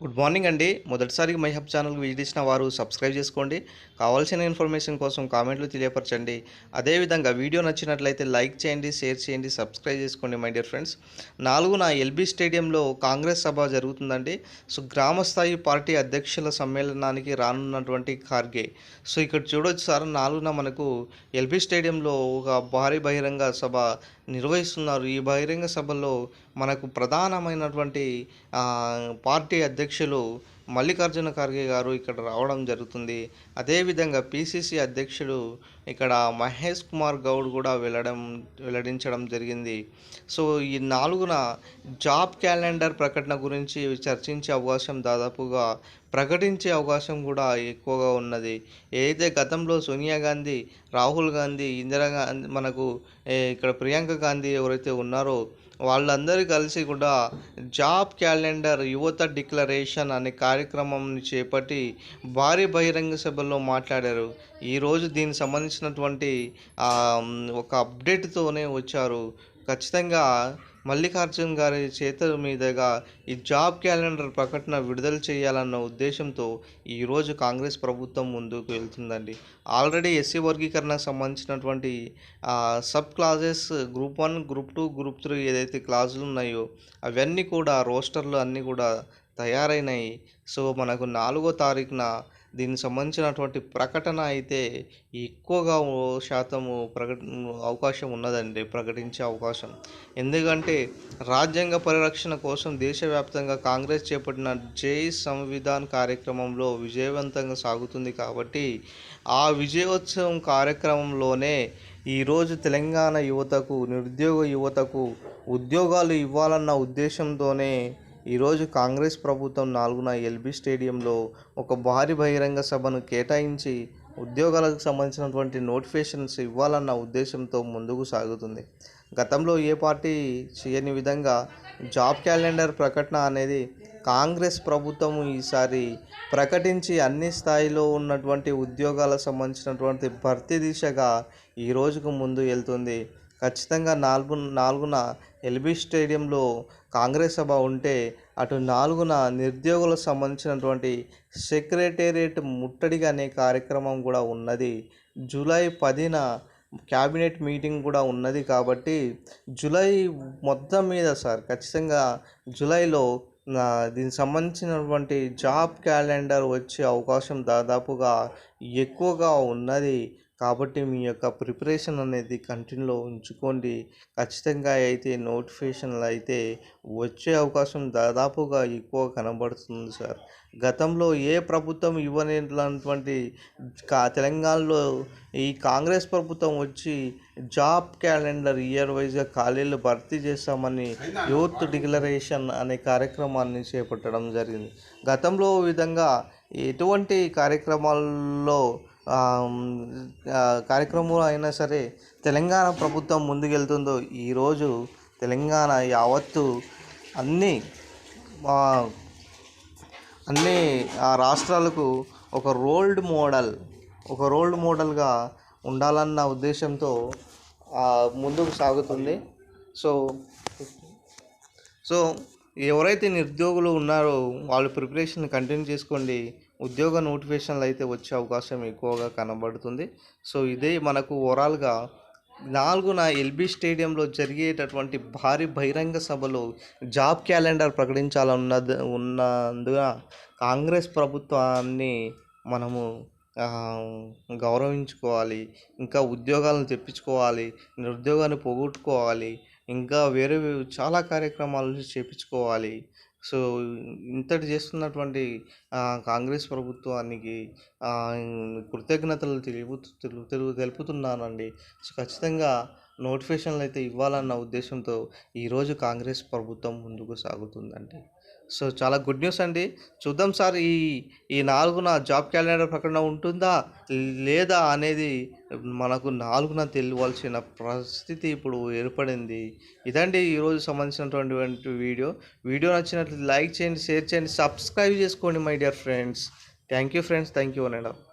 Good morning అండి. మొదటిసారిగా my hub ఛానల్కి విజిటించిన వారు సబ్స్క్రైబ్ చేసుకోండి. కావాల్సిన ఇన్ఫర్మేషన్ కోసం కామెంట్లు తెలియపరచండి. అదేవిధంగా వీడియో నచ్చినట్లయితే లైక్ చేయండి షేర్ చేయండి సబ్స్క్రైబ్ చేసుకోండి మై డియర్ ఫ్రెండ్స్. నాలుగున ఎల్బీ స్టేడియంలో కాంగ్రెస్ సభ జరుగుతుందండి. సో గ్రామ స్థాయి పార్టీ అధ్యక్షుల సమ్మేళనానికి రానున్నటువంటి ఖార్గే. సో ఇక్కడ చూడొచ్చు సార్ నాలుగున మనకు ఎల్బీ స్టేడియంలో ఒక భారీ బహిరంగ సభ నిర్వహిస్తున్నారు. ఈ బహిరంగ సభలో మనకు ప్రధానమైనటువంటి పార్టీ అధ్యక్షులు మల్లికార్జున ఖార్గే గారు ఇక్కడ రావడం జరుగుతుంది. అదేవిధంగా పిసిసి అధ్యక్షుడు ఇక్కడ మహేష్ కుమార్ గౌడ్ కూడా వెళ్ళడం వెల్లడించడం జరిగింది. సో ఈ నాలుగున జాబ్ క్యాలెండర్ ప్రకటన గురించి చర్చించే అవకాశం దాదాపుగా ప్రకటించే అవకాశం కూడా ఎక్కువగా ఉన్నది. ఏదైతే గతంలో సోనియా గాంధీ రాహుల్ గాంధీ ఇందిరా గాంధీ మనకు ఇక్కడ ప్రియాంక గాంధీ ఎవరైతే ఉన్నారో వాళ్ళందరూ కలిసి కూడా జాబ్ క్యాలెండర్ యువత డిక్లరేషన్ అనే కార్యక్రమం చేపట్టి భారీ బహిరంగ సభలో మాట్లాడారు. ఈరోజు దీనికి సంబంధించినటువంటి ఒక అప్డేట్తోనే వచ్చారు. ఖచ్చితంగా మల్లికార్జున్ గారి చేతుల మీదుగా ఈ జాబ్ క్యాలెండర్ ప్రకటన విడుదల చేయాలన్న ఉద్దేశంతో ఈరోజు కాంగ్రెస్ ప్రభుత్వం ముందుకు వెళ్తుందండి. ఆల్రెడీ ఎస్సీ వర్గీకరణకు సంబంధించినటువంటి sub clauses group one group two group three ఏదైతే క్లాజులు ఉన్నాయో అవన్నీ కూడా రోస్టర్లు అన్నీ కూడా తయారైనాయి. సో మనకు నాలుగో తారీఖున దీనికి సంబంధించినటువంటి ప్రకటన అయితే ఎక్కువగా శాతము ప్రకట అవకాశం ఉన్నదండి ప్రకటించే అవకాశం. ఎందుకంటే రాజ్యాంగ పరిరక్షణ కోసం దేశవ్యాప్తంగా కాంగ్రెస్ చేపట్టిన జై సంవిధాన్ కార్యక్రమంలో విజయవంతంగా సాగుతుంది కాబట్టి ఆ విజయోత్సవం కార్యక్రమంలోనే ఈరోజు తెలంగాణ యువతకు నిరుద్యోగ యువతకు ఉద్యోగాలు ఇవ్వాలన్న ఉద్దేశంతోనే ఈరోజు కాంగ్రెస్ ప్రభుత్వం నాలుగున ఎల్బీ స్టేడియంలో ఒక భారీ బహిరంగ సభను కేటాయించి ఉద్యోగాలకు సంబంధించినటువంటి నోటిఫికేషన్స్ ఇవ్వాలన్న ఉద్దేశంతో ముందుకు సాగుతుంది. గతంలో ఏ పార్టీ చేయని విధంగా జాబ్ క్యాలెండర్ ప్రకటన అనేది కాంగ్రెస్ ప్రభుత్వం ఈసారి ప్రకటించి అన్ని స్థాయిలో ఉన్నటువంటి ఉద్యోగాలకు సంబంధించినటువంటి భర్తీ దిశగా ఈ రోజుకు ముందు వెళ్తుంది. ఖచ్చితంగా నాలుగు నాలుగున ఎల్బీ స్టేడియంలో కాంగ్రెస్ సభ ఉంటే అటు నాలుగున నిరుద్యోగులకు సంబంధించినటువంటి సెక్రటేరియట్ ముట్టడిగా అనే కార్యక్రమం కూడా ఉన్నది. జూలై పదిన క్యాబినెట్ మీటింగ్ కూడా ఉన్నది కాబట్టి జూలై మొత్తం మీద సార్ ఖచ్చితంగా జూలైలో నా దీనికి సంబంధించినటువంటి జాబ్ క్యాలెండర్ వచ్చే అవకాశం దాదాపుగా ఎక్కువగా ఉన్నది. కాబట్టి మీ యొక్క ప్రిపరేషన్ అనేది కంటిన్యూలో ఉంచుకోండి. ఖచ్చితంగా అయితే నోటిఫికేషన్లు అయితే వచ్చే అవకాశం దాదాపుగా ఎక్కువ కనబడుతుంది సార్. గతంలో ఏ ప్రభుత్వం ఇవ్వనటువంటి కా తెలంగాణలో ఈ కాంగ్రెస్ ప్రభుత్వం వచ్చి జాబ్ క్యాలెండర్ ఇయర్ వైజ్గా ఖాళీలు భర్తీ చేస్తామని యూత్ డిక్లరేషన్ అనే కార్యక్రమాన్ని చేపట్టడం జరిగింది. గతంలో విధంగా ఎటువంటి కార్యక్రమాల్లో కార్యక్రమం అయినా సరే తెలంగాణ ప్రభుత్వం ముందుకెళ్తుందో ఈరోజు తెలంగాణ యావత్తు అన్ని అన్ని ఆ రాష్ట్రాలకు ఒక రోల్డ్ మోడల్ ఒక రోల్డ్ మోడల్గా ఉండాలన్న ఉద్దేశంతో ముందుకు సాగుతుంది. సో సో ఎవరైతే నిరుద్యోగులు ఉన్నారో వాళ్ళు ప్రిపరేషన్ కంటిన్యూ చేసుకోండి. ఉద్యోగ నోటిఫికేషన్లు అయితే వచ్చే అవకాశం ఎక్కువగా కనబడుతుంది. సో ఇదే మనకు ఓవరాల్గా నాలుగున ఎల్బీ స్టేడియంలో జరిగేటటువంటి భారీ బహిరంగ సభలో జాబ్ క్యాలెండర్ ప్రకటించాలన్న ఉన్నందున కాంగ్రెస్ ప్రభుత్వాన్ని మనము గౌరవించుకోవాలి. ఇంకా ఉద్యోగాలను తెప్పించుకోవాలి. నిరుద్యోగాన్ని పోగొట్టుకోవాలి. ఇంకా వేరే చాలా కార్యక్రమాలు చేపించుకోవాలి. సో ఇంతటి చేస్తున్నటువంటి కాంగ్రెస్ ప్రభుత్వానికి కృతజ్ఞతలు తెలుపు తెలు- తెలుపుతున్నానండి. సో ఖచ్చితంగా నోటిఫికేషన్లు అయితే ఇవ్వాలన్న ఉద్దేశంతో ఈరోజు కాంగ్రెస్ ప్రభుత్వం ముందుకు సాగుతుందండి. సో చాలా గుడ్ న్యూస్ అండి. చూద్దాం సార్ ఈ ఈ నాలుగున జాబ్ క్యాలెండర్ ప్రకటన ఉంటుందా? లేదా అనేది మనకు నాలుగున తెలియవలసిన పరిస్థితి ఇప్పుడు ఏర్పడింది. ఇదండి ఈరోజు సంబంధించినటువంటి వీడియో. వీడియో నచ్చినట్లు లైక్ చేయండి షేర్ చేయండి సబ్స్క్రైబ్ చేసుకోండి my dear friends. Thank you friends thank you and